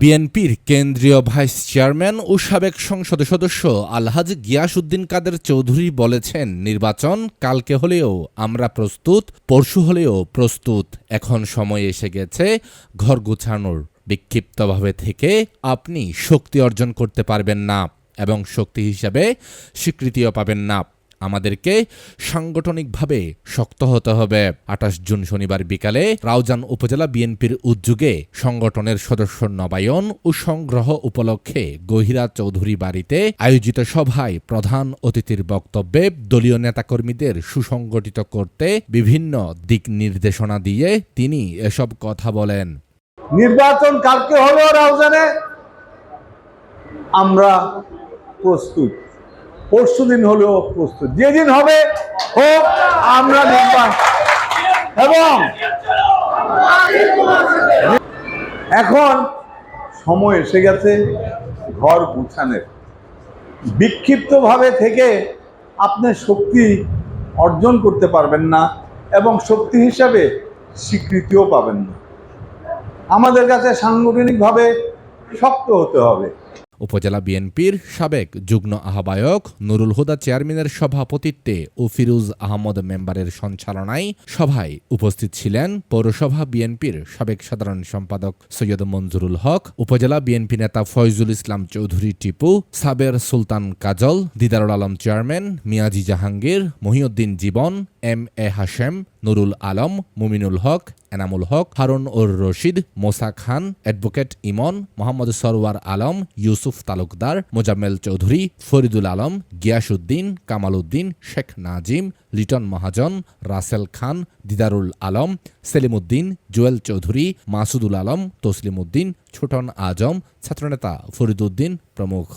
বিএনপির কেন্দ্রীয় vice chairman ও সাবেক সংসদ সদস্য আলহাজ গিয়াসউদ্দিন কাদের চৌধুরী বলেছেন, নির্বাচন কালকে হলেও আমরা প্রস্তুত, পরশু হলেও প্রস্তুত। এখন সময় এসে গেছে ঘর গুছানোর। বিক্ষিপ্তভাবে থেকে আপনি শক্তি অর্জন করতে পারবেন না এবং শক্তি হিসাবে স্বীকৃতিও পাবেন না। আমাদেরকে সাংগঠনিকভাবে শক্ত হতে হবে। আঠাশ জুন শনিবার বিকালে রাউজান উপজেলা বিএনপির উদ্যোগে সংগঠনের সদস্য নবায়ন ও সংগ্রহ উপলক্ষে গহিরা চৌধুরী বাড়িতে আয়োজিত সভায় প্রধান অতিথির বক্তব্যে দলীয় নেতাকর্মীদের সুসংগঠিত করতে বিভিন্ন দিক নির্দেশনা দিয়ে তিনি এসব কথা বলেন। নির্বাচন কালকে হলো রাউজানে। আমরা প্রস্তুত। পরশু দিন হলেও প্রস্তুত। যেদিন হবে, হোক, আমরা নির্বাচন এবং এখন সময় এসে গেছে ঘর গুছানের। বিক্ষিপ্তভাবে থেকে আপনি শক্তি অর্জন করতে পারবেন না এবং শক্তি হিসাবে স্বীকৃতিও পাবেন না। আমাদের কাছে সাংগঠনিকভাবে শক্ত হতে হবে। উপজেলা বিএনপির সাবেক যুগ্ম আহ্বায়ক নুরুল হুদা চেয়ারম্যানের সভাপতিত্বে ও ফিরুজ আহমদ মেম্বারের সঞ্চালনায় সভায় উপস্থিত ছিলেন পৌরসভা বিএনপির সাবেক সাধারণ সম্পাদক সৈয়দ মঞ্জুরুল হক, উপজেলা বিএনপি নেতা Foyzul Islam Chowdhury Tipu, Saber Sultan Kajal, Didarul Alam chairman, Miaji Jahangir, Mohiuddin Jibon M A Hashem, Nurul Alam, Muminul Haque, Enamul Haque, Harun Ur Rashid, Mosa Khan, advocate Emon, Mohammad Sarwar Alam, Yusuf Talukdar, Mozammel Chowdhury, Faridul Alam, Giasuddin Kamal Uddin Sheikh Nazim, Liton Mohajon, Russel Khan, Didarul Alam, Selimuddin, Jewel Chowdhury, Masudul Alam Taslim Uddin Chhoton Azam, ছাত্রনেতা ফরিদুদ্দিন প্রমুখ।